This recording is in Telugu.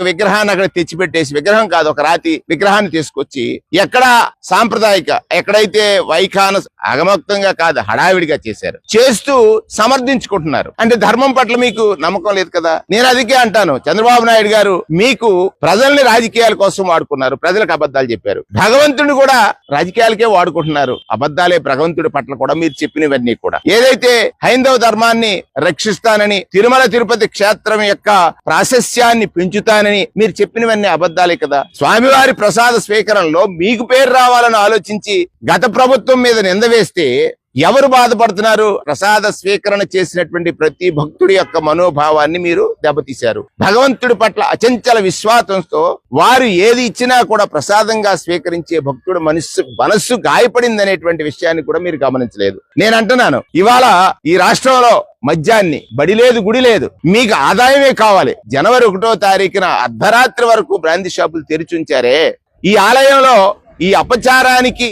ఒక విగ్రహాన్ని అక్కడ తెచ్చిపెట్టేసి విగ్రహం కాదు ఒక రాతి విగ్రహాన్ని తీసుకొచ్చి ఎక్కడ సాంప్రదాయిక ఎక్కడైతే వైఖాన అగమక్తంగా కాదు హడావిడిగా చేశారు. చేస్తూ సమర్థించుకుంటున్నారు. అంటే ధర్మం పట్ల మీకు నమ్మకం లేదు కదా? నేను అదికే అంటాను. చంద్రబాబు నాయుడు గారు మీకు ప్రజల్ని రాజకీయాల కోసం వాడుకున్నారు ప్రజలకు అబద్ధాలు చెప్పారు. భగవంతుడిని కూడా రాజకీయాలకే వాడుకుంటున్నారు. అబద్ధాలే భగవంతుడి పట్ల కూడా మీరు చెప్పినవన్నీ కూడా. ఏదైతే హైందవ ధర్మాన్ని రక్షిస్తానని తిరుమల తిరుపతి క్షేత్రం యొక్క ప్రాశస్యాన్ని పెంచుతానని మీరు చెప్పినవన్నీ అబద్ధాలే కదా. స్వామివారి ప్రసాద స్వీకరణలో మీకు పేరు రావాలని ఆలోచించి గత ప్రభుత్వం మీద నింద వేస్తే ఎవరు బాధపడుతున్నారు? ప్రసాద స్వీకరణ చేసినటువంటి ప్రతి భక్తుడి యొక్క మనోభావాన్ని మీరు దెబ్బతీశారు. భగవంతుడి పట్ల అచంచల విశ్వాసంతో వారు ఏది ఇచ్చినా కూడా ప్రసాదంగా స్వీకరించే భక్తుడు మనస్సు మనస్సు గాయపడింది అనేటువంటి విషయాన్ని కూడా మీరు గమనించలేదు. నేను అంటున్నాను ఇవాళ ఈ రాష్ట్రంలో మద్యాన్ని బడి లేదు గుడి లేదు మీకు ఆదాయమే కావాలి. జనవరి ఒకటో తారీఖున అర్ధరాత్రి వరకు బ్రాంతి షాపులు తెరిచి ఉంచారే. ఈ ఆలయంలో ఈ అపచారానికి